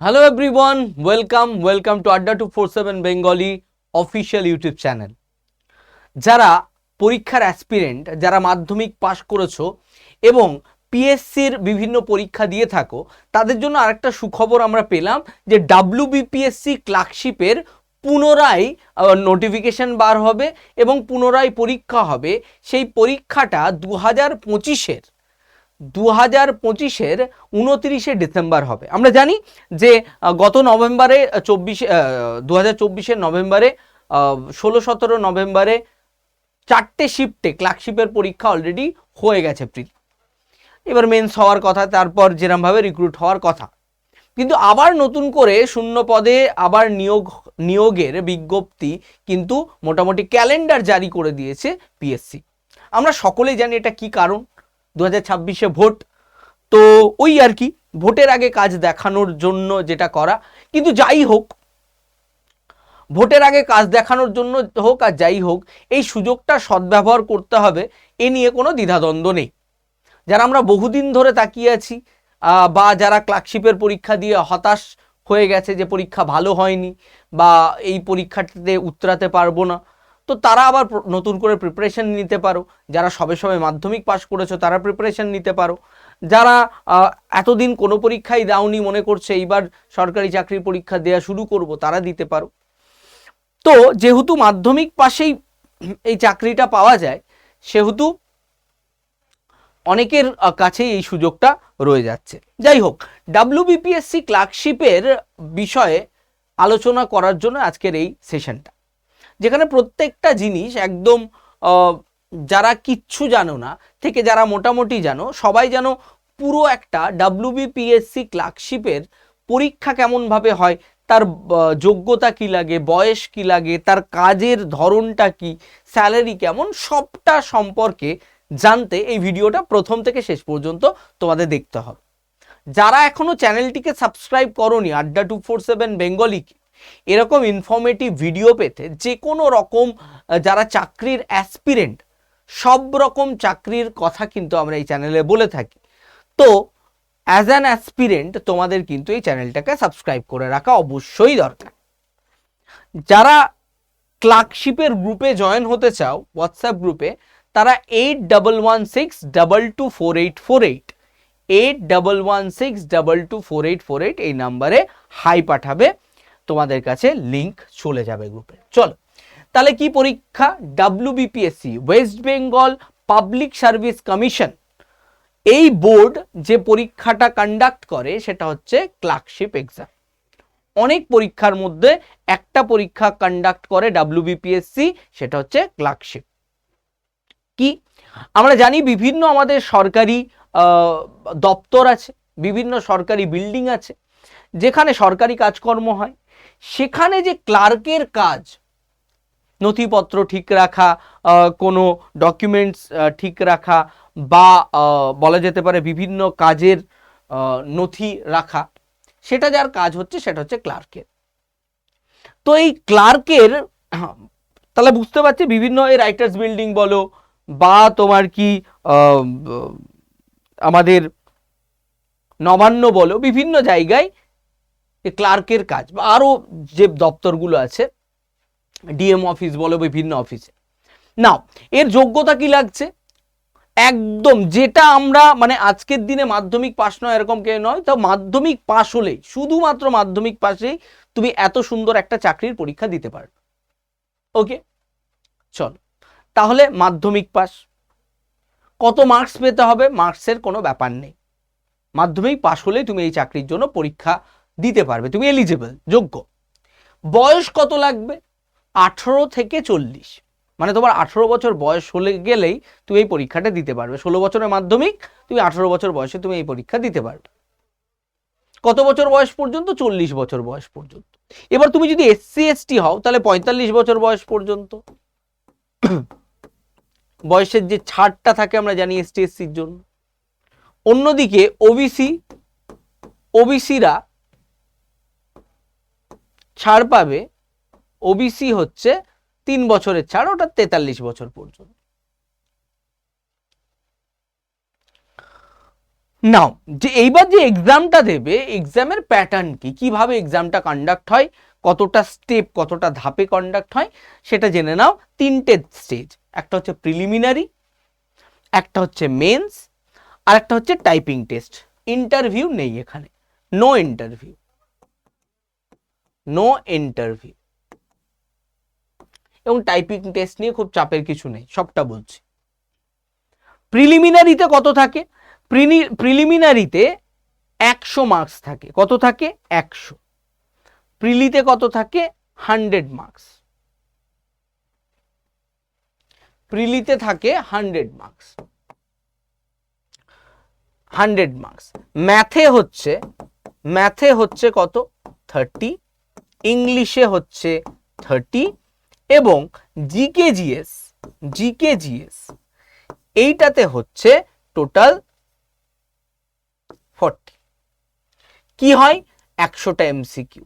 Hello everyone welcome welcome to Adda two four seven Bengali official YouTube channel যারা পরীক্ষার aspirant যারা মাধ্যমিক পাশ করেছ এবং পিএসসির বিভিন্ন পরীক্ষা দিয়ে থাকো, তাদের জন্য আরেকটা সুখবর আমরা পেলাম যে ডাব্লিউ বিপিএসসি ক্লার্কশিপের পুনরায় নোটিফিকেশন বার হবে এবং পুনরায় পরীক্ষা হবে। সেই পরীক্ষাটা দু হাজার পঁচিশের। দু হাজার পঁচিশের উনতিরিশে ডিসেম্বর হবে। আমরা জানি যে গত নভেম্বরে চব্বিশে দু হাজার চব্বিশের নভেম্বরে ষোলো সতেরো নভেম্বরে চারটে শিফটে ক্লার্কশিপের পরীক্ষা অলরেডি হয়ে গেছে প্রি এবার মেন্স হওয়ার কথা, তারপর যেরমভাবে রিক্রুট হওয়ার কথা। কিন্তু আবার নতুন করে শূন্য পদে আবার নিয়োগ, নিয়োগের বিজ্ঞপ্তি কিন্তু মোটামুটি ক্যালেন্ডার জারি করে দিয়েছে পিএসসি আমরা সকলেই জানি এটা কি কারণ। দু ছাব্বিশে ভোট। তো ওই আর কি, ভোটের আগে কাজ দেখানোর জন্য যেটা করা। কিন্তু যাই হোক, ভোটের আগে কাজ দেখানোর জন্য হোক আর যাই হোক, এই সুযোগটা সদ্ব্যবহার করতে হবে, এ নিয়ে কোনো দ্বিধাদ্বন্দ্ব নেই। যারা আমরা বহুদিন ধরে তাকিয়ে আছি বা যারা ক্লার্কশিপের পরীক্ষা দিয়ে হতাশ হয়ে গেছে যে পরীক্ষা ভালো হয়নি, বা এই পরীক্ষাটিতে উতরাতে পারব না তো তারা আবার নতুন করে প্রিপারেশন নিতে পারো। যারা সবে সবে মাধ্যমিক পাশ করেছ, তারা প্রিপারেশন নিতে পারো। যারা এতদিন কোনো পরীক্ষাই দাওনি মনে করছে, এইবার সরকারি চাকরির পরীক্ষা দেওয়া শুরু করব, তারা দিতে পারো। তো যেহেতু মাধ্যমিক পাশেই এই চাকরিটা পাওয়া যায়, সেহেতু অনেকের কাছেই এই সুযোগটা রয়ে যাচ্ছে। যাই হোক ডাব্লিউবিপিএসসি ক্লার্কশিপের বিষয়ে আলোচনা করার জন্য আজকের এই সেশনটা যেখানে প্রত্যেকটা জিনিস একদম যারা কিচ্ছু জানো না, থেকে যারা মোটামুটি জানো, সবাই যেন পুরো একটা ডাব্লিউবিপিএসসি ক্লার্কশিপের পরীক্ষা কেমনভাবে হয়, তার যোগ্যতা কি লাগে, বয়স কি লাগে, তার কাজের ধরনটা কি স্যালারি কেমন, সবটা সম্পর্কে জানতে এই ভিডিওটা প্রথম থেকে শেষ পর্যন্ত তোমাদের দেখতে হবে। যারা এখনও চ্যানেলটিকে সাবস্ক্রাইব করনি, আড্ডা টু ফোর সেভেন বেঙ্গলিকে এরকম ইনফরমেটিভ ভিডিও পেতে যে কোনো রকম যারা চাকরির অ্যাসপিরেন্ট সব রকম চাকরির কথা কিন্তু আমরা এই চ্যানেলে বলে থাকি। তো অ্যাজ অ্যান অ্যাসপিরেন্ট তোমাদের কিন্তু এই চ্যানেলটাকে সাবস্ক্রাইব করে রাখা অবশ্যই দরকার। যারা ক্লার্কশিপের গ্রুপে জয়েন হতে চাও হোয়াটসঅ্যাপ গ্রুপে তারা eight double one six double two four eight four eight eight double one six double two four eight four eight এই নাম্বারে হাই পাঠাবে। তোমাদের কাছে লিংক চলে যাবে গ্রুপে চলো, তাহলে কি পরীক্ষা? W WBPSC West Bengal public service commission এই বোর্ড যে পরীক্ষাটা কন্ডাক্ট করে, সেটা হচ্ছে ক্লার্কশিপ এক্সাম অনেক পরীক্ষার মধ্যে একটা পরীক্ষা কন্ডাক্ট করে ডাব্লিউবিপিএসসি সেটা হচ্ছে ক্লার্কশিপ কি? আমরা জানি বিভিন্ন আমাদের সরকারি দপ্তর আছে, বিভিন্ন সরকারি বিল্ডিং আছে, যেখানে সরকারি কাজকর্ম হয়। সেখানে যে ক্লার্কের কাজ, নথিপত্র ঠিক রাখা কোনো ডকুমেন্টস ঠিক রাখা বা বলা যেতে পারে বিভিন্ন কাজের নথি রাখা, সেটা যার কাজ হচ্ছে সেটা হচ্ছে ক্লার্কের। তো এই ক্লার্কের, তাহলে বুঝতে পারছি বিভিন্ন এই রাইটার্স বিল্ডিং বলো বা তোমার কি আমাদের নবান্ন বলো বিভিন্ন জায়গায় ক্লার্কের কাজ বা আরও যে দপ্তরগুলো আছে, ডিএম অফিস বলো বিভিন্ন অফিসে। নাও, এর যোগ্যতা কি লাগছে? একদম যেটা আমরা মানে আজকের দিনে মাধ্যমিক পাশ নয়, এরকম কেউ নয়, তো মাধ্যমিক পাশ হলেই, শুধুমাত্র মাধ্যমিক পাশেই তুমি এত সুন্দর একটা চাকরির পরীক্ষা দিতে পারবে। ওকে? চল, তাহলে মাধ্যমিক পাস কত মার্কস পেতে হবে? মার্কসের কোনো ব্যাপার নেই। মাধ্যমিক পাশ হলেই তুমি এই চাকরির জন্য পরীক্ষা দিতে পারবে, তুমি এলিজিবল যোগ্য। বয়স কত লাগবে? আঠেরো থেকে চল্লিশ। মানে তোমার আঠেরো বছর বয়স হলে গেলেই তুমি এই পরীক্ষাটা দিতে পারবে। ষোলো বছরের মাধ্যমিক, তুমি আঠেরো বছর বয়সে তুমি এই পরীক্ষা দিতে পারবে। কত বছর বয়স পর্যন্ত? চল্লিশ বছর বয়স পর্যন্ত। এবার তুমি যদি এসসি এসটি হও, তাহলে পঁয়তাল্লিশ বছর বয়স পর্যন্ত। বয়সের যে ছাড়টা থাকে আমরা জানি এসটি এসসির জন্য। অন্যদিকে ওবিসি ওবিসিরা ছাড় পাবে ওবিসি হচ্ছে তিন বছরের ছাড়, ওটা তেতাল্লিশ বছর পর্যন্ত। নাও যে এইবার যে এক্সামটা দেবে এক্সামের প্যাটার্ন কি? কীভাবে এক্সামটা কন্ডাক্ট হয়? কতটা স্টেপ কতটা ধাপে কন্ডাক্ট হয়? সেটা জেনে নাও। তিনটে স্টেজ একটা হচ্ছে প্রিলিমিনারি একটা হচ্ছে মেন্স আর একটা হচ্ছে টাইপিং টেস্ট ইন্টারভিউ নেই এখানে নো ইন্টারভিউ নো ইন্টারভিউ এবং টাইপিং টেস্ট নিয়ে খুব চাপের কিছু নেই, সবটা বলছি। প্রিলিমিনারিতে কত থাকে? প্রিলিমিনারিতে একশো মার্কস থাকে। কত থাকে? একশো। প্রিলিতে কত থাকে? হান্ড্রেড মার্কস প্রিলিতে থাকে হান্ড্রেড মার্কস হান্ড্রেড মার্কস ম্যাথে হচ্ছে ম্যাথে হচ্ছে কত? থার্টি ইংলিশে হচ্ছে থার্টি এবং জিকে জিএস জিকে জিএস এইটাতে হচ্ছে টোটাল ফর্টি। কি হয়? একশোটা MCQ.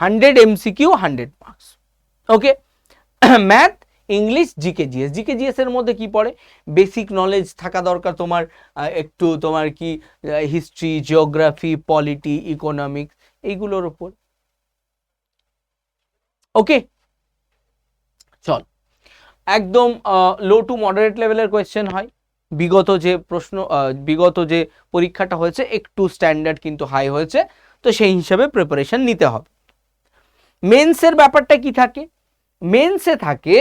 Hundred MCQ, hundred marks. Okay? Math, English GK GS GK GS এর মধ্যে কি পড়ে? বেসিক নলেজ থাকা দরকার তোমার একটু তোমার কি হিস্ট্রি, জিওগ্রাফি, পলিটি, ইকোনমিক্স। এইগুলোর উপর। ওকে চল। একদম লো টু মডারেট লেভেলের কোয়েশ্চেন হয়। বিগত যে প্রশ্ন বিগত যে পরীক্ষাটা হয়েছে, একটু স্ট্যান্ডার্ড কিন্তু হাই হয়েছে। তো সেই হিসাবে প্রিপারেশন নিতে হবে। মেন্সের ব্যাপারটা কি থাকে? মেন্সে থাকে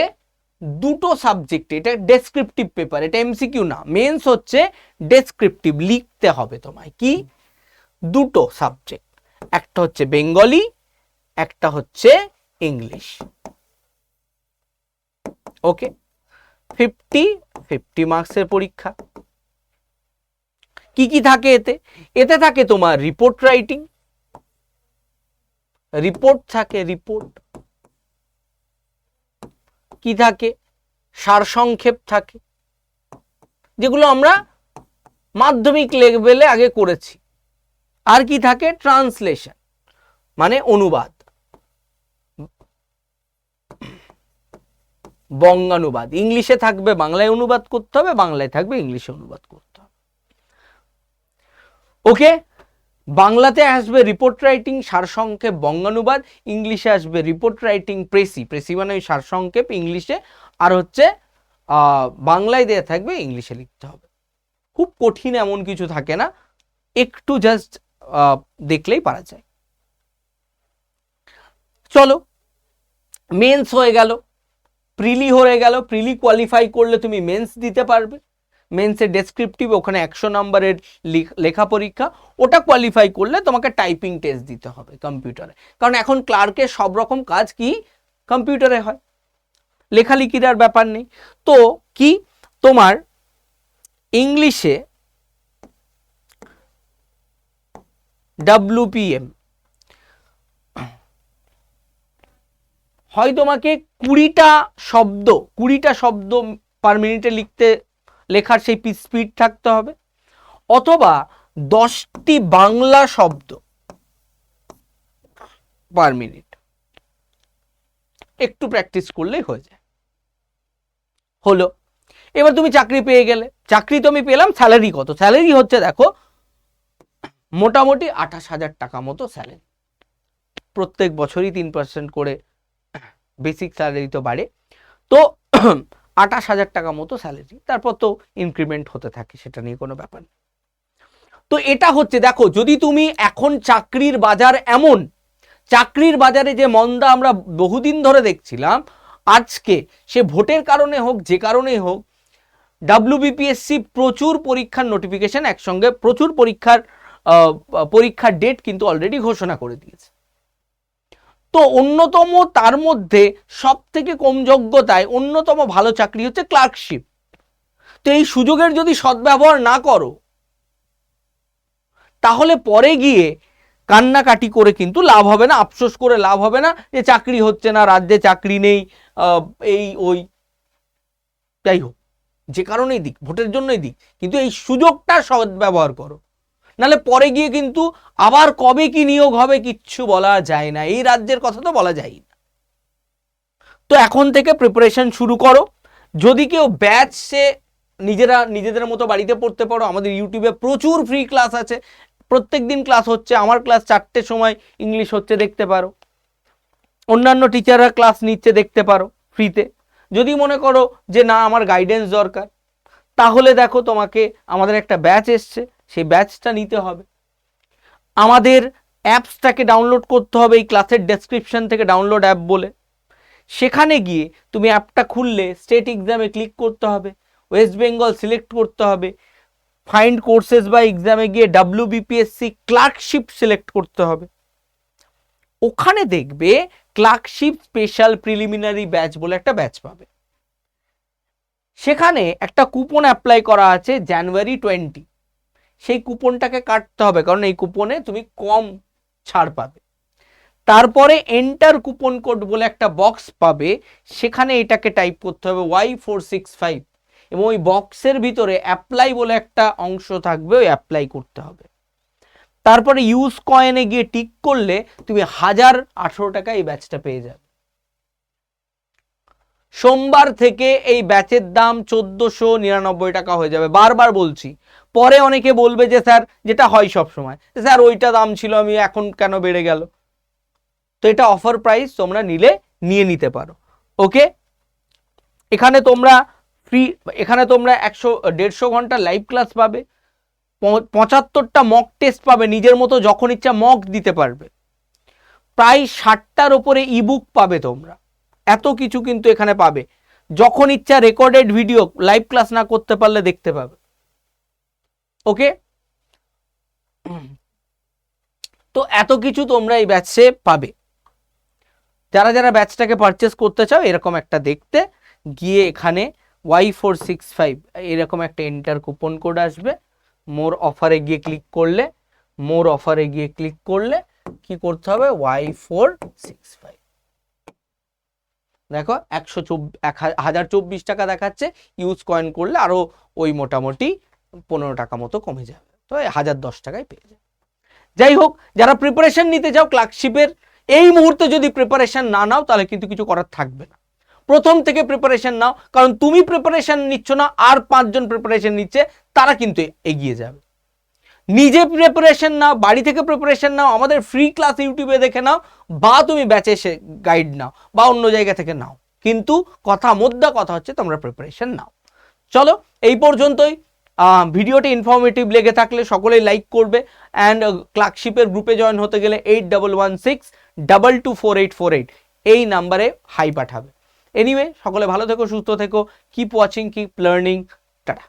দুটো সাবজেক্ট এটা ডেসক্রিপটিভ পেপার এটা এমসিকিউ না। মেন্স হচ্ছে ডেসক্রিপটিভ লিখতে হবে তোমায়। কি? দুটো সাবজেক্ট একটা হচ্ছে বেঙ্গলি, একটা হচ্ছে ইংলিশ। ওকে ফিফটি ফিফটি মার্কসের পরীক্ষা। কি কি থাকে এতে? এতে থাকে তোমার রিপোর্ট রাইটিং রিপোর্ট থাকে রিপোর্ট কি থাকে? সারসংক্ষেপ থাকে। যেগুলো আমরা মাধ্যমিক লেভেলে আগে করেছি। আর কি থাকে? ট্রান্সলেশন মানে অনুবাদ। বঙ্গানুবাদ, ইংলিশে থাকবে, বাংলায় অনুবাদ করতে হবে, বাংলায় থাকবে, ইংলিশে অনুবাদ করতে হবে। ওকে? বাংলাতে আসবে রিপোর্ট রাইটিং সারসংক্ষেপ, বঙ্গানুবাদ, ইংলিশে আসবে রিপোর্ট রাইটিং প্রেসি প্রেসি মানে ওই সারসংক্ষেপ, ইংলিশে। আর হচ্ছে বাংলায় দেয়া থাকবে, ইংলিশে লিখতে হবে। খুব কঠিন এমন কিছু থাকে না। একটু জাস্ট দেখলেই পারা যায়। চলো মেন্স হয়ে গেল প্রিলি হয়ে গেল প্রিলি কোয়ালিফাই করলে তুমি মেন্স দিতে পারবে। মেন্সের ডেসক্রিপটিভ ওখানে একশো নম্বরের লেখা পরীক্ষা, ওটা কোয়ালিফাই করলে তোমাকে টাইপিং টেস্ট দিতে হবে কম্পিউটারে কারণ এখন ক্লার্কের সব রকম কাজ কি? কম্পিউটারে হয়। লেখালেখির আর ব্যাপার নেই। তো কি? তোমার ইংলিশে ডাব্লুপিএম হয় তোমাকে কুড়িটা শব্দ কুড়িটা শব্দ পার মিনিটে লিখতে, লেখার সেই স্পিড থাকতে হবে, অথবা দশটি বাংলা শব্দ পার মিনিট একটু প্র্যাকটিস করলেই হয়ে যায়। হলো। এবার তুমি চাকরি পেয়ে গেলে। চাকরি তো আমি পেলাম স্যালারি কত? স্যালারি হচ্ছে, দেখো মোটামুটি আঠাশ হাজার টাকা মতো স্যালারি প্রত্যেক বছরই তিন পার্সেন্ট করে বেসিক স্যালারি তো বাড়ে। তো আঠাশ হাজার টাকা মতো স্যালারি তারপর তো ইনক্রিমেন্ট হতে থাকে, সেটা নিয়ে কোনো ব্যাপার তো এটা হচ্ছে, দেখো, যদি তুমি এখন চাকরির বাজার এমন, চাকরির বাজারে যে মন্দা আমরা বহুদিন ধরে দেখছিলাম, আজকে সে ভোটের কারণে হোক, যে কারণেই হোক ডাব্লিউবিপিএসসি প্রচুর পরীক্ষার নোটিফিকেশন একসঙ্গে, প্রচুর পরীক্ষার পরীক্ষার ডেট কিন্তু অলরেডি ঘোষণা করে দিয়েছে। তো অন্যতম তার মধ্যে সব থেকে কম যোগ্যতায় অন্যতম ভালো চাকরি হচ্ছে ক্লার্কশিপ তো এই সুযোগের যদি সদ্ব্যবহার না করো, তাহলে পরে গিয়ে কান্নাকাটি করে কিন্তু লাভ হবে না, আফসোস করে লাভ হবে না যে চাকরি হচ্ছে না, রাজ্যে চাকরি নেই এই ওই। যাই হোক, যে কারণেই দিক, ভোটের জন্যই দিক, কিন্তু এই সুযোগটা সদ্ব্যবহার করো। নাহলে পরে গিয়ে কিন্তু আবার কবে কি নিয়োগ হবে কিচ্ছু বলা যায় না। এই রাজ্যের কথা তো বলা যায় না। তো এখন থেকে প্রিপারেশন শুরু করো। যদি কেউ ব্যাচ সে নিজেরা, নিজেদের মতো বাড়িতে পড়তে পারো, আমাদের ইউটিউবে প্রচুর ফ্রি ক্লাস আছে। প্রত্যেক দিন ক্লাস হচ্ছে, আমার ক্লাস চারটের সময় ইংলিশ হচ্ছে দেখতে পারো। অন্যান্য টিচাররা ক্লাস নিচ্ছে দেখতে পারো ফ্রিতে যদি মনে করো যে না, আমার গাইডেন্স দরকার, তাহলে দেখো তোমাকে আমাদের একটা ব্যাচ এসছে। সেই ব্যাচটা নিতে হবে। আমাদের অ্যাপসটাকে ডাউনলোড করতে হবে এই ক্লাসের ডেসক্রিপশন থেকে ডাউনলোড অ্যাপ বলে। সেখানে গিয়ে তুমি অ্যাপটা খুললে স্টেট এক্সামে ক্লিক করতে হবে ওয়েস্ট বেঙ্গল সিলেক্ট করতে হবে ফাইন্ড কোর্সেস বা এক্সামে গিয়ে ডাব্লিউ বিপিএসসি ক্লার্কশিপ সিলেক্ট করতে হবে। ওখানে দেখবে ক্লার্কশিপ স্পেশাল প্রিলিমিনারি ব্যাচ বলে একটা ব্যাচ পাবে। সেখানে একটা কুপন অ্যাপ্লাই করা আছে জানুয়ারি টোয়েন্টি সেই কুপনটাকে কাটতে হবে, কারণ এই কুপনে তুমি কম ছাড় পাবে। তারপরে এন্টার কুপন কোড বলে একটা বক্স পাবে, সেখানে এটাকে টাইপ করতে হবে ওয়াই ফোর সিক্স ফাইভ এবং ওই বক্সের ভিতরে অ্যাপ্লাই বলে একটা অংশ থাকবে, ওই অ্যাপ্লাই করতে হবে। তারপরে ইউজ কয়েনে গিয়ে টিক করলে তুমি হাজার আঠেরো টাকা এই ব্যাচটা পেয়ে যাবে। সোমবার থেকে এই ব্যাচের দাম চোদ্দোশো নিরানব্বই টাকা হয়ে যাবে। বারবার বলছি পরে অনেকে বলবে যে, স্যার, যেটা হয় সব সময়। স্যার, ওইটা দাম ছিল, আমি এখন কেন বেড়ে গেল? তো এটা অফার প্রাইস তোমরা নিলে, নিয়ে নিতে পারো। ওকে? এখানে তোমরা ফ্রি এখানে তোমরা একশো, দেড়শো ঘণ্টা লাইভ ক্লাস পাবে। পঁচাত্তরটা মক টেস্ট পাবে, নিজের মতো যখন ইচ্ছা মক দিতে পারবে। প্রায় ষাটটার ওপরে ইবুক পাবে তোমরা। এত কিছু কিন্তু এখানে পাবে। যখন ইচ্ছা রেকর্ডেড ভিডিও লাইভ ক্লাস না করতে পারলে দেখতে পাবে। ওকে তো এত কিছু তোমরা এই ব্যাচে পাবে। যারা যারা ব্যাচটাকে পারচেস করতে চাও, এরকম একটা দেখতে। গিয়ে এখানে ওয়াই ফোর সিক্স ফাইভ এরকম একটা এন্টার কুপন কোড আসবে। মোর অফারে গিয়ে ক্লিক করলে মোর অফারে গিয়ে ক্লিক করলে কি করতে হবে? ওয়াই ফোর সিক্স ফাইভ দেখো, একশো এক হাজার চব্বিশ টাকা দেখাচ্ছে। ইউজ কয়েন করলে আরও ওই মোটামুটি পনেরো টাকা মতো কমে যাবে। তো হাজার দশ টাকায় পেয়ে যাবে। যাই হোক, যারা প্রিপারেশন নিতে চাও ক্লার্কশিপের এই মুহূর্তে যদি প্রিপারেশন না নাও, তাহলে কিন্তু কিছু করার থাকবে না। প্রথম থেকে প্রিপারেশন নাও, কারণ তুমি প্রিপারেশন নিচ্ছ না, আর পাঁচজন প্রিপারেশন নিচ্ছে, তারা কিন্তু এগিয়ে যাবে। নিজে প্রিপারেশন নাও, বাড়ি থেকে প্রিপারেশন নাও, আমাদের ফ্রি ক্লাস ইউটিউবে দেখে নাও, বা তুমি ব্যাচে এসে গাইড নাও, বা অন্য জায়গা থেকে নাও। কিন্তু কথা, মোদ্দা কথা হচ্ছে তোমরা প্রিপারেশন নাও। চলো, এই পর্যন্তই। ভিডিওটি ইনফরমেটিভ লেগে থাকলে সকলেই লাইক করবে অ্যান্ড ক্লার্কশিপের গ্রুপে জয়েন হতে গেলে eight double one six double two four eight four eight এই নাম্বারে হাই পাঠাবে। এনিওয়ে সকলে ভালো থেকো, সুস্থ থেকো keep watching keep learning tata.